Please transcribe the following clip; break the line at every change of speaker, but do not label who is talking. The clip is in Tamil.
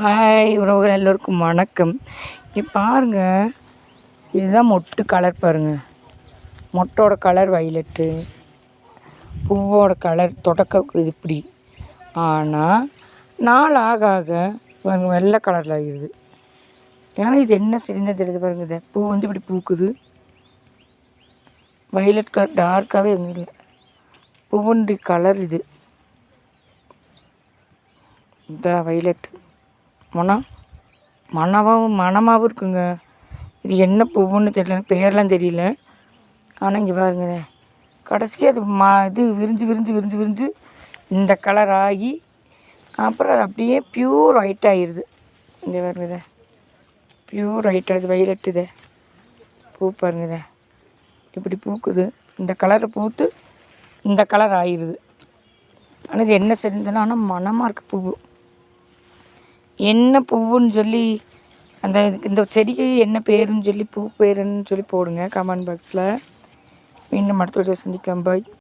ஹாய் உறவுகள் எல்லோருக்கும் வணக்கம். இங்கே பாருங்கள் இதுதான் மொட்டு கலர் பாருங்கள் மொட்டோட கலர் வைலட்டு பூவோட கலர் தொடக்க இது இப்படி. ஆனால் நாள் ஆக ஆக வெள்ளை கலரில் ஆகிடுது ஏன்னா இது என்ன சிறந்த தெரியுது பாருங்க இதை பூ வந்து இப்படி பூக்குது. வைலட் கலர் டார்க்காகவே எதுவும் இல்லை. பூவுண்டி கலர் இது. இந்த வைலட் மனம் மணமாகவும் மணமாகவும் இருக்குங்க. இது என்ன பூவுன்னு தெரியல பேரெலாம் பேர்லாம் தெரியல. ஆனால் இங்கே பாருங்க. கடைசிக்கு அது மா இது விரிஞ்சு விரிஞ்சு விரிஞ்சு விரிஞ்சு இந்த கலர் ஆகி அப்புறம் அது அப்படியே ப்யூர் ஒயிட் ஆகிடுது இங்கே பாருங்க பியூர் ப்யூர் ஒயிட் ஆகுது வைலட் இதை. பூ பாருங்க இப்படி பூக்குது. இந்த கலரை பூத்து இந்த கலர் ஆயிடுது ஆனால் இது என்ன செஞ்சதுன்னா ஆனால் மணமாக இருக்குது பூவு. என்ன பூவுன்னு சொல்லி அந்த இதுக்கு இந்த செடிக்கு என்ன பேருன்னு சொல்லி பூ பேருன்னு சொல்லி போடுங்க கமெண்ட் பாக்ஸில். மீண்டும் அடுத்த வீடியோ சந்திக்கலாம் பாய்